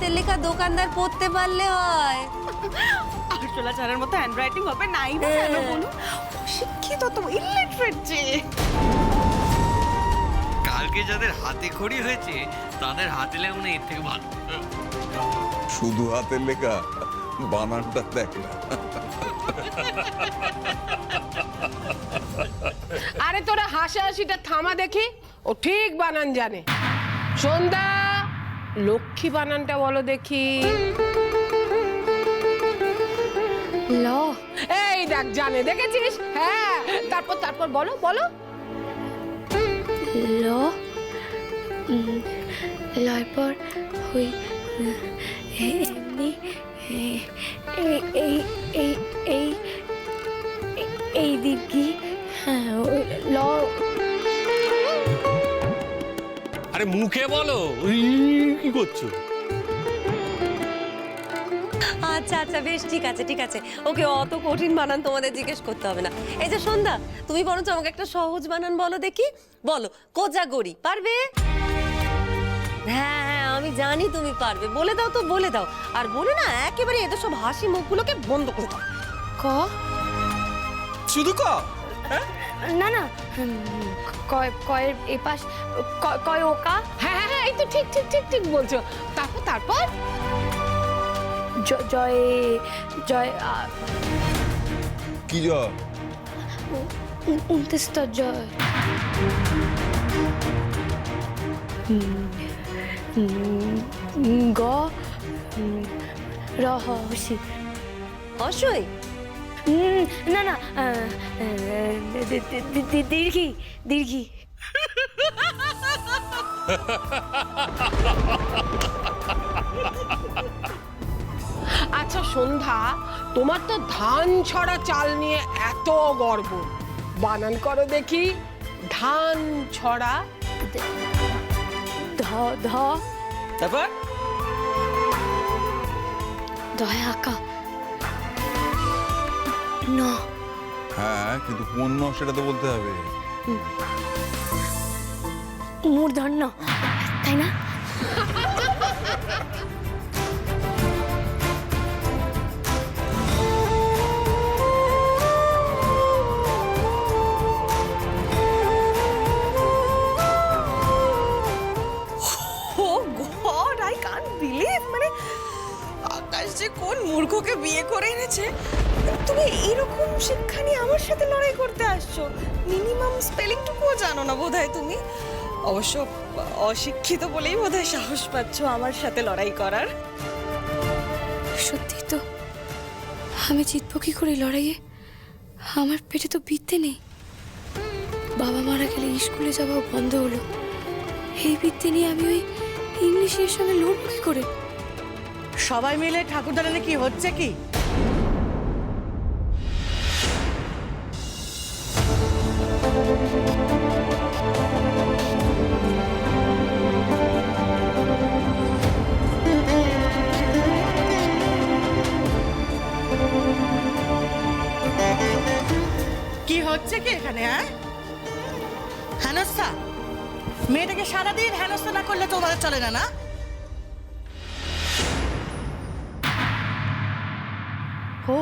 হাতের লেখা দোকানদার পড়তে পারলে হয়। আরশোলা চারের মতো হ্যান্ডরাইটিং হবে নাই বা কেন হ্যাঁ। বলুন? শিক্ষিত তো ইলিটারেট যে। কালকে যাদের হাতে খড়ি হয়েছে তাদের হাতে লেখা এর থেকে ভালো। শুধু হাতের লেখা বানানটা দেখ না। আরে তোরা হাসাহাসিটা থামা দেখি ও ঠিক বানান জানে। সন্ধ্যা লক্ষ্মী বানানটা বলো দেখি ল এই দেখ জানে দেখেছিস হ্যাঁ তারপর তারপর বলো বলো ল লয় পর হই এমনি এই এই এই এই এই- দিকে হ্যাঁ ওই ল আরে মুখে বলো। কি করছ? আচ্ছা আচ্ছা বেশ ঠিক আছে ঠিক আছে। ওকে অত কঠিন বানান তোমাদের জিজ্ঞেস করতে হবে না। এই যে সন্ধ্যা তুমি বরঞ্চ আমাকে একটা সহজ বানান বলো দেখি। বলো কোজাগরি পারবে? হ্যাঁ হ্যাঁ আমি জানি তুমি পারবে। বলে দাও তো বলে দাও। আর বলে না একেবারে এদের সব হাসি মুখগুলোকে বন্ধ করে দাও। ক? শুধু ক? না না কয় কয়ের এপাশ ক- কয় ওকা? হ্যাঁ হ্যাঁ হ্যাঁ এই তো ঠিক ঠিক ঠিক ঠিক বলছো। তারপর তারপর? জ- জয় জয় কি জয়? উন- উনত্রিশটা জয়। হুম, হুম, গ রহ অবশ্যই। হুম, না না দীর্ঘি দীর্ঘি আচ্ছা সন্ধ্যা তোমার তো ধান ছড়া চাল নিয়ে এত গর্ব বানান করো দেখি ধান ছড়া ধ ধ তারপর দয়া আঁকা ন হ্যাঁ কিন্তু কোন সেটা তো বলতে হবে। মূর্ধন্য তাই না? মূর্খকে বিয়ে করে এনেছে? তুমি এরকম শিক্ষা নিয়ে আমার সাথে লড়াই করতে আসছো। মিনিমাম স্পেলিংটুকুও জানো না বোধহয় তুমি। অবশ্য অশিক্ষিত বলেই বোধহয় সাহস পাচ্ছ আমার সাথে লড়াই করার। সত্যি তো, আমি জিতবো কি করে লড়াইয়ে? আমার পেটে তো বিদ্যে নেই। বাবা মারা গেলে স্কুলে যাওয়াও বন্ধ হলো। এই বিদ্যে নিয়ে আমি ওই ইংলিশের সঙ্গে লড়বো কি করে? সবাই মিলে ঠাকুরদালানে কি হচ্ছে কি? হচ্ছে কি এখানে হ্যাঁ? মেয়েটাকে সারাদিন হেনস্থা না করলে তোমাদের চলে না না? ও,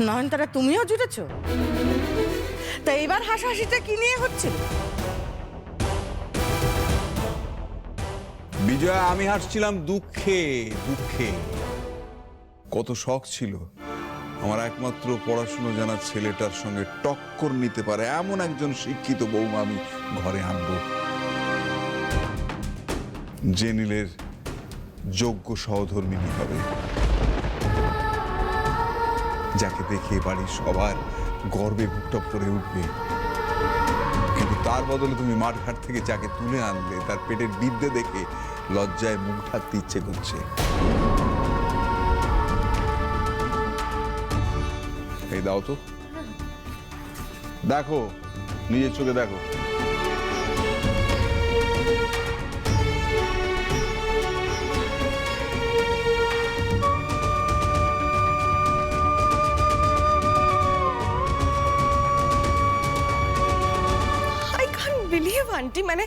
নয়নতারা, তুমিও জুটেছ? তা এবার হাসাহাসিটা কি নিয়ে হচ্ছিল বিজয়া, আমি হাসছিলাম দুঃখে দুঃখে। কত শখ ছিল। আমার একমাত্র পড়াশুনো জানা ছেলেটার সঙ্গে টক্কর নিতে পারে এমন একজন শিক্ষিত বৌমা আমি ঘরে আনব। জেনিলের যোগ্য সহধর্মিনী হবে। যাকে দেখে বাড়ির সবার গর্বে বুকটা ভরে উঠবে। কিন্তু তার বদলে তুমি মাঠঘাট থেকে যাকে তুলে আনলে, তার পেটের বিদ্যে দেখে লজ্জায় মুখ ঢাকতে ইচ্ছে করছে। এই দাও তো। দেখো, নিজের চোখে দেখো। আন্টি মানে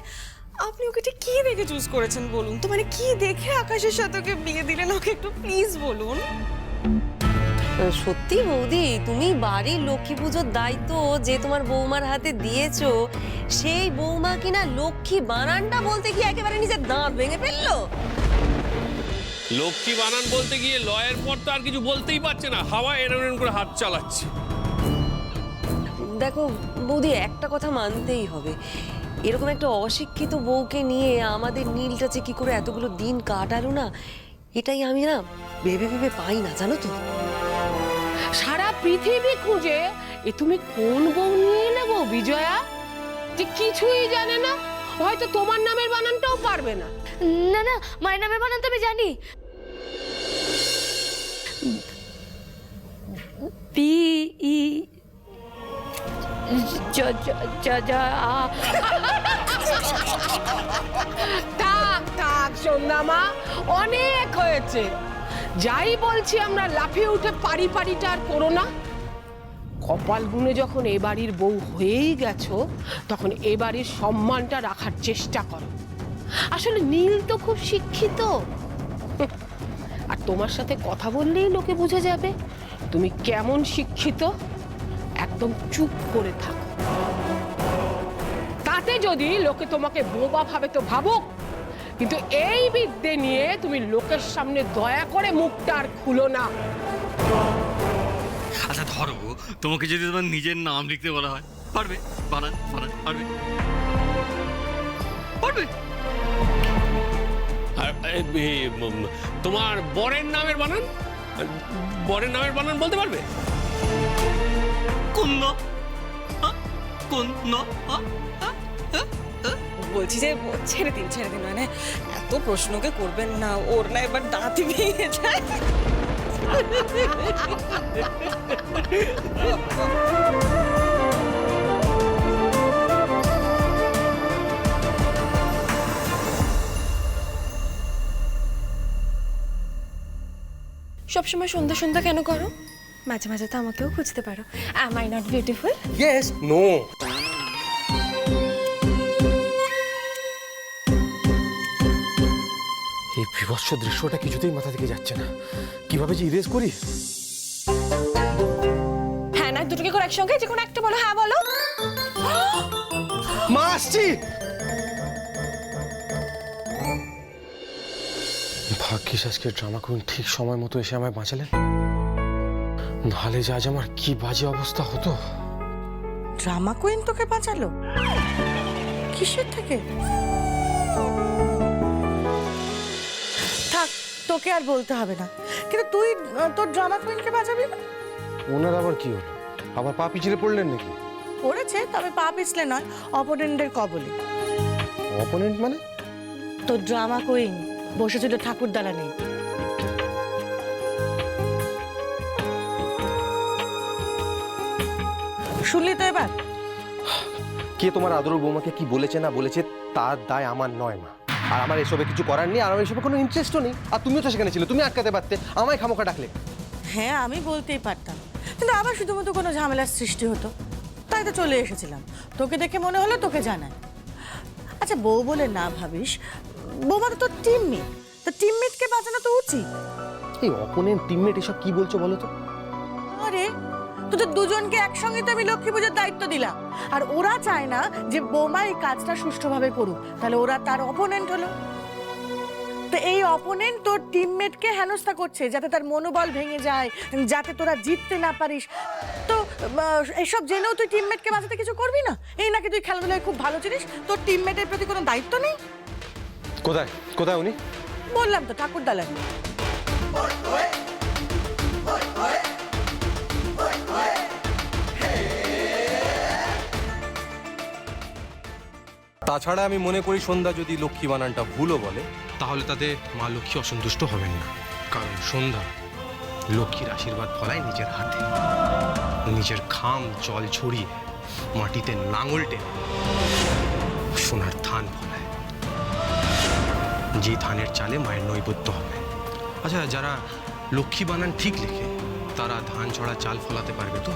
আপনি ওকে ঠিক কি দেখে চুজ করেছেন বলুন তো? মানে কি দেখে আকাশের সাথে ওকে বিয়ে দিলেন? ওকে একটু প্লিজ বলুন। সত্যি বৌদি তুমি বাড়ির লক্ষ্মী পুজোর দায়িত্ব যে তোমার বৌমার হাতে দিয়েছ সেই বৌমা কিনা লক্ষ্মী বানানটা বলতে কি একেবারে নিজের দাঁত ভেঙে ফেলল? লক্ষ্মী বানান বলতে গিয়ে লয়ের পর তো আর কিছু বলতেই পারছে না। হাওয়া এরম এরম করে হাত চালাচ্ছে। দেখো বৌদি একটা কথা মানতেই হবে। এরকম একটা অশিক্ষিত বউকে নিয়ে আমাদের নীলটা যে কি করে এতগুলো দিন কাটালো না এটাই আমি না ভেবে ভেবে পাই না জানো তো? সারা পৃথিবী খুঁজে এ তুমি কোন বউ নিয়ে নেব বিজয়া? যে কিছুই জানে না হয়তো তোমার নামের বানানটাও পারবে না। না না মায়ের নামের বানান তো আমি জানি। পি ই থাক থাক সন্ধ্যা মা অনেক হয়েছে। যাই বলছি আমরা লাফিয়ে উঠে পারি পারিটা আর করো না। কপাল গুনে যখন এ বাড়ির বউ হয়েই গেছো তখন এ বাড়ির সম্মানটা রাখার চেষ্টা করো। আসলে নীল তো খুব শিক্ষিত। আর তোমার সাথে কথা বললেই লোকে বুঝে যাবে তুমি কেমন শিক্ষিত। একদম চুপ করে থাকো। তাতে যদি লোকে তোমাকে বোবা ভাবে তো ভাবুক কিন্তু এই বিদ্যে নিয়ে তুমি লোকের সামনে দয়া করে মুখটা আর খুলো না। আচ্ছা ধরো তোমাকে যদি তোমার নিজের নাম লিখতে বলা হয়। পারবে? বানান বানান পারবে? পারবে? আর এ, এ, উম, তোমার বরের নামের বানান? বরের নামের বানান বলতে পারবে? কোন ন? হ্যাঁ? কোন ন? হ্যাঁ? বলছি যে, ছেড়ে দিন ছেড়ে দিন মানে এত প্রশ্নকে করবেন না, ওর না এবার ভেঙে যায় সবসময় সন্ধ্যা সন্ধ্যা কেন করো মাঝে মাঝে তো আমাকেও খুঁজতে পারো। Am I not beautiful yes no এই বিভৎস দৃশ্যটা কিছুতেই মাথা থেকে যাচ্ছে না। কীভাবে যে ইরেজ করি? হ্যাঁ না দুটোকে করে একসঙ্গে যে কোনো একটা বলো। হ্যাঁ বলো। মা আসছি! ভাগ্যিস আজকে ড্রামা কুইন ঠিক সময় মতো এসে আমায় বাঁচালেন। নাহলে যে আজ আমার কি বাজে অবস্থা হতো? ড্রামা কুইন তোকে বাঁচালো? কিসের থেকে? থাক তোকে আর বলতে হবে না। কিন্তু তুই তোর ড্রামা কুইনকে বাঁচাবি না? ওনার আবার কি হলো? আবার পা পিছলে পড়লেন নাকি? পড়েছে তবে পা পিছলে নয় অপোনেন্টের কবলে। অপোনেন্ট মানে? তোর ড্রামা কুইন বসেছিল ঠাকুর দালানে শুনলি তো এবার? কে তোমার আদর বৌমাকে কি বলেছে না বলেছে তার দায় আমার নয় মা। আর আমার এসবে কিছু করার নেই আর আমার এসবে কোনো ইন্টারেস্টও নেই। আর তুমিও তো সেখানে ছিলে তুমি আটকাতে পারতে আমায় খামোখা ডাকলে। হ্যাঁ আমি বলতেই পারতাম। কিন্তু আবার শুধুমাত্র কোনো ঝামেলার সৃষ্টি হতো। তাই তো চলে এসেছিলাম। তোকে দেখে মনে হলো তোকে জানাই আচ্ছা বউ বলে না ভাবিস বৌমা তো তোর টিমমেট তো টিমমেটকে বাঁচানো তো উচিত? এই অপোনেন্ট টিমমেট এসব কি বলছো বলো তো? আরে তোদের দুজনকে একসঙ্গে তো আমি লক্ষ্মী পুজোর দায়িত্ব দিলাম। আর ওরা চায় না যে বৌমা এই কাজটা সুষ্ঠুভাবে করুক। তাহলে ওরা তার অপোনেন্ট হলো। তো এই অপোনেন্ট তোর টিমমেটকে হেনস্থা করছে যাতে তার মনোবল ভেঙে যায় যাতে তোরা জিততে না পারিস। তো এসব জেনেও তুই টিমমেটকে বাঁচাতে কিছু করবি না? এই নাকি তুই খেলাধুলায় খুব ভালো ছিলিস তোর টিমমেটের প্রতি কোনো দায়িত্ব নেই? কোথায়? কোথায় উনি? বললাম তো ঠাকুর দালান তাছাড়া আমি মনে করি সন্ধ্যা যদি লক্ষ্মী বানানটা ভুলও বলে তাহলে তাতে মা লক্ষ্মী অসন্তুষ্ট হবেন না। কারণ সন্ধ্যা লক্ষ্মীর আশীর্বাদ ফলায় নিজের হাতে। নিজের খাম জল ছড়িয়ে মাটিতে নাঙল টেনে সোনার ধান ফলায়। যে ধানের চালে মায়ের নৈবেদ্য হবে। আচ্ছা যারা লক্ষ্মী বানান ঠিক লেখে তারা ধান ছড়া চাল ফলাতে পারবে তো?